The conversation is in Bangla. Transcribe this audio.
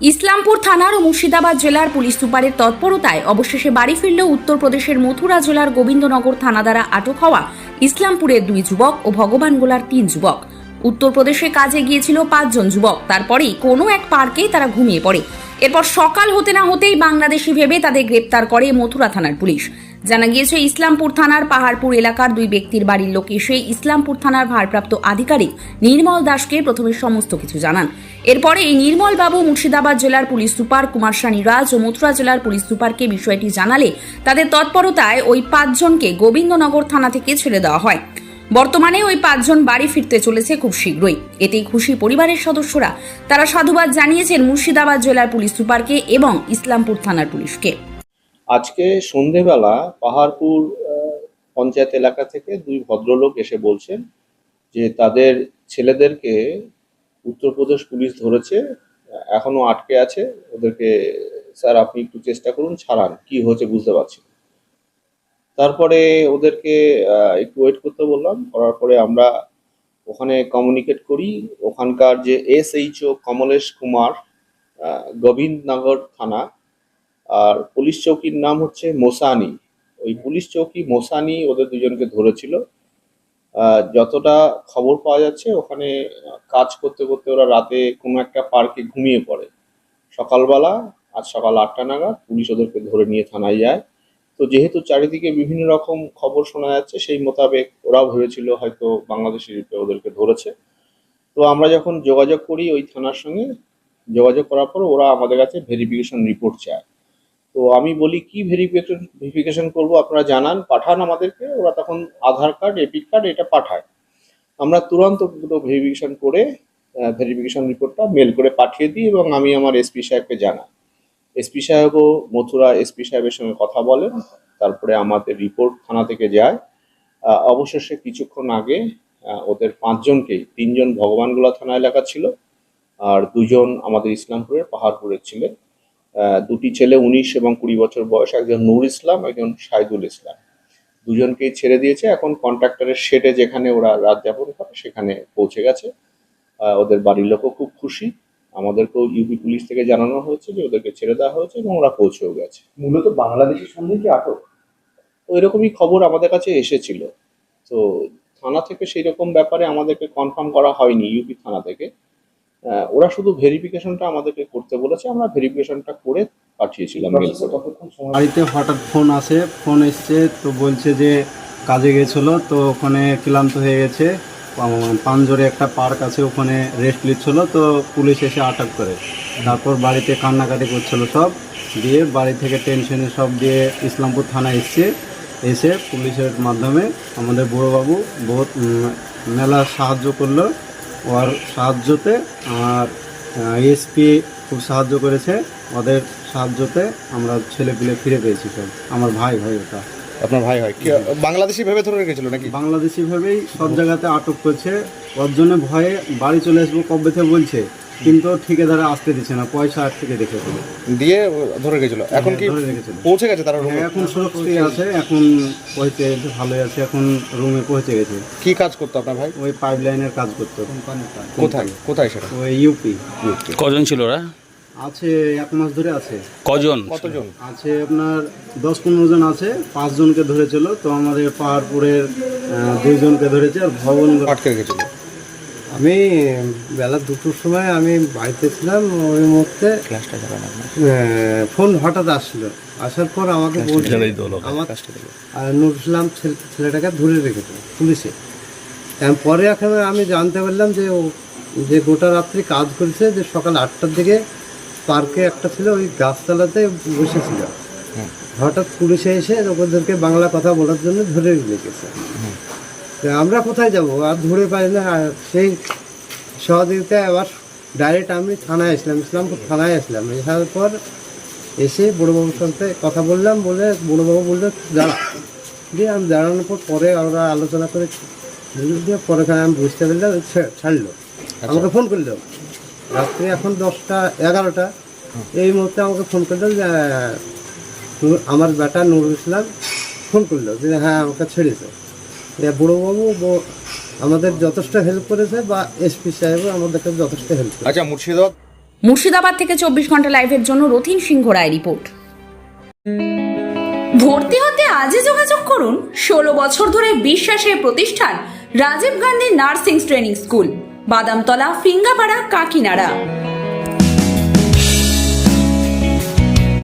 ইসলামপুর থানার ও মুর্শিদাবাদ জেলার পুলিশ সুপারের তৎপরতায় অবশেষে বাড়ি ফিরল উত্তরপ্রদেশের মথুরা জেলার গোবিন্দনগর থানা দ্বারা আটক হওয়া ইসলামপুরের দুই যুবক ও ভগবানগোলার তিন যুবক। উত্তরপ্রদেশে কাজে গিয়েছিল পাঁচজন যুবক। তারপরেই কোনো এক পার্কে তারা ঘুমিয়ে পড়ে। এরপর সকাল হতে না হতেই বাংলাদেশি ভেবে তাদের গ্রেপ্তার করে মথুরা থানার পুলিশ। জানা গিয়েছে, ইসলামপুর থানার পাহাড়পুর এলাকার দুই ব্যক্তির বাড়ির লোক এসে ইসলামপুর থানার ভারপ্রাপ্ত আধিকারিক নির্মল দাসকে প্রথমে সমস্ত কিছু জানান। এরপরে এই নির্মল বাবু মুর্শিদাবাদ জেলার পুলিশ সুপার কুমার সানি রাজ ও মথুরা জেলার পুলিশ সুপারকে বিষয়টি জানালে তাদের তৎপরতায় ওই পাঁচজনকে গোবিন্দনগর থানা থেকে ছেড়ে দেওয়া হয়। বর্তমানে ওই পাঁচজন বাড়ি ফিরতে চলেছে খুব শীঘ্রই। এতেই খুশি পরিবারের সদস্যরা। তারা সাধুবাদ জানিয়েছেন মুর্শিদাবাদ জেলার পুলিশ সুপারকে এবং ইসলামপুর থানার পুলিশকে। আজকে সন্ধেবেলা পাহাড়পুর পঞ্চায়েত এলাকা থেকে দুই ভদ্রলোক এসে বলছেন যে তাদের ছেলেদেরকে উত্তরপ্রদেশ পুলিশ ধরেছে, এখনও আটকে আছে। ওদেরকে, স্যার আপনি একটু চেষ্টা করুন, ছাড়ান। কি হয়েছে বুঝতে পারছি। তারপরে ওদেরকে একটু ওয়েট করতে বললাম। করার পরে আমরা ওখানে কমিউনিকেট করি। ওখানকার যে S H O Kamlesh Kumar Gobindnagar থানা। আর পুলিশ চৌকির নাম হচ্ছে মোসানি। ওই পুলিশ চৌকি মোসানি ওদের দুজনকে ধরেছিল। যতটা খবর পাওয়া যাচ্ছে, ওখানে কাজ করতে করতে ওরা রাতে কোনো একটা পার্কে ঘুমিয়ে পড়ে। সকালবেলা, আজ সকাল আটটা নাগাদ পুলিশ ওদেরকে ধরে নিয়ে থানায় যায়। তো যেহেতু চারিদিকে বিভিন্ন রকম খবর শোনা যাচ্ছে, সেই মোতাবেক ওরাও ভেবেছিল হয়তো বাংলাদেশি রূপে ওদেরকে ধরেছে। তো আমরা যখন যোগাযোগ করি ওই থানার সঙ্গে, যোগাযোগ করার পর ওরা আমাদের কাছে ভেরিফিকেশন রিপোর্ট চায়। তো আমি বলি, কি ভেরিফিকেশন ভেরিফিকেশন করব? আপনারা জানান, পাঠান আমাদেরকে। ওরা তখন আধার কার্ড এপিক কার্ড এটা পাঠায়। আমরা তুরন্ত দুটো ভেরিফিকেশন করে ভেরিফিকেশন রিপোর্টটা মেল করে পাঠিয়ে দিই এবং আমি আমার এসপি সাহেবকে জানাই। এসপি সাহেবও মথুরা এসপি সাহেবের সঙ্গে কথা বলেন, তারপরে আমাদের রিপোর্ট থানা থেকে যায়। অবশেষে কিছুক্ষণ আগে ওদের পাঁচজনকেই, তিনজন ভগবানগোলা থানা এলাকা ছিল, আর দুজন আমাদের ইসলামপুরের পাহাড়পুরের ছিলেন। দুটি ছেলে উনিশ এবং কুড়ি বছর বয়স, একজন নূর ইসলাম, একজন শাহিদুল ইসলাম। দুজনকেই ছেড়ে দিয়েছে। এখন কন্ট্রাক্টরের শেডে যেখানে ওরা রাত যাপন করে, সেখানে পৌঁছে গেছে। ওদের বাড়ির লোকও খুব খুশি। আমাদেরকেও ইউপি পুলিশ থেকে জানানো হয়েছে যে ওদেরকে ছেড়ে দেওয়া হয়েছে এবং ওরা পৌঁছেও গেছে। মূলত বাংলাদেশের সন্দেহে কি আটক? ওই রকমই খবর আমাদের কাছে এসেছিল। তো থানা থেকে সেই রকম ব্যাপারে আমাদেরকে কনফার্ম করা হয়নি ইউপি থানা থেকে। ওরা শুধু ভেরিফিকেশনটা আমাদেরকে করতে বলেছে আমরা ভেরিফিকেশনটা করে পাঠিয়েছিলাম বাড়িতে হঠাৎ ফোন আসে ফোন এসছে তো বলছে যে কাজে গেছিল তো ওখানে ক্লান্ত হয়ে গেছে। পাঞ্জরে একটা পার্ক আছে, ওখানে রেস্ট নিচ্ছিল, তো পুলিশ এসে আটক করে। তারপর বাড়িতে কান্নাকাটি করছিল সব, দিয়ে বাড়ি থেকে টেনশনে সব দিয়ে ইসলামপুর থানা এসছে। এসে পুলিশের মাধ্যমে আমাদের বড়োবাবু বহুত মেলা সাহায্য করল। ওর সাহায্যতে আর এসপি খুব সাহায্য করেছে। ওদের সাহায্যতে আমরা ছেলে পিলে ফিরে পেয়েছি সব। আমার ভাই ভাই ওটা। আপনার ভাই হয় কি? বাংলাদেশি ভেবে ধরে রেখেছিল নাকি? বাংলাদেশি ভাবেই সব জায়গাতে আটক করছে। ওর জন্য ভয়ে বাড়ি চলে আসব কবে থেকে বলছে? কিন্তু ঠিকাদারে আসতে দিচ্ছে না পয়সা আট থেকে দেখে দিয়ে ধরে রেখেছিল। এখন কি পৌঁছে গেছে তারা রুমে হ্যাঁ, এখন সুরক্ষিত আছে এখন পৌঁছে গেছে ভালোই আছে এখন রুমে পৌঁছে গেছে। কি কাজ করতো আপনার ভাই? ওই পাইপ লাইনের কাজ করতো। কোথায়? কোথায় সেটা? ওই ইউপি কজন ছিল ওরা? আছে এক মাস ধরে আছে। কজন? কতজন? আছে আপনার দশ পনেরো জন আছে পাঁচজনকে ধরেছিল তো আমাদের পাহাড়পুরের দুইজনকে ধরেছে আর ভবন আটকে রেখেছিল। আমি বেলা দুটোর সময় আমি বাড়িতে ছিলাম ওই মুহূর্তে ফোন হঠাৎ আসলো। আসার পর আমাকে বলছে আমার আর নুর ইসলাম ছেলে- ছেলেটাকে ধরে রেখেছে পুলিশে। পরে এখন আমি জানতে পারলাম যে ও যে গোটা রাত্রি কাজ করেছে যে সকাল আটটার দিকে পার্কে একটা ছিল ওই গাছতলাতে বসেছিল। হঠাৎ পুলিশে এসে ওদেরকে বাংলা কথা বলার জন্য ধরে রেখেছে তো আমরা কোথায় যাব? আর ধরে পাই না। আর সেই সহযোগিতায় আবার ডাইরেক্ট আমি থানায় আসলাম ইসলামপুর থানায় আসলাম। আসার পর এসে বড়োবাবুর সাথে কথা বললাম বলে বড়োবাবু বলল দাঁড়া। দিয়ে আমি দাঁড়ানোর পর পরে আমরা আলোচনা করে দিয়ে পরে আমি বুঝতে পারলাম ছাড়লো। আমাকে ফোন করল। রাত্রি এখন দশটা এগারোটা। এই মুহূর্তে আমাকে ফোন করল যে আমার বেটা নুরুল ইসলাম ফোন করল যে হ্যাঁ আমাকে ছেড়েছে। এ বড়োবাবু আমাদের যথেষ্ট হেল্প করেছে বা এসপি সাহেবও আমাদেরকে যথেষ্ট হেল্প আচ্ছা মুর্শিদাবাদ? মুর্শিদাবাদ থেকে চব্বিশ ঘণ্টা লাইভের জন্য রথিন সিংহ রায় রিপোর্ট ভর্তি হতে আজই যোগাযোগ করুন। ষোলো বছর ধরে বিশ্বাসের প্রতিষ্ঠান Rajiv Gandhi nursing training school. Badamtala Fingapara Kakinara.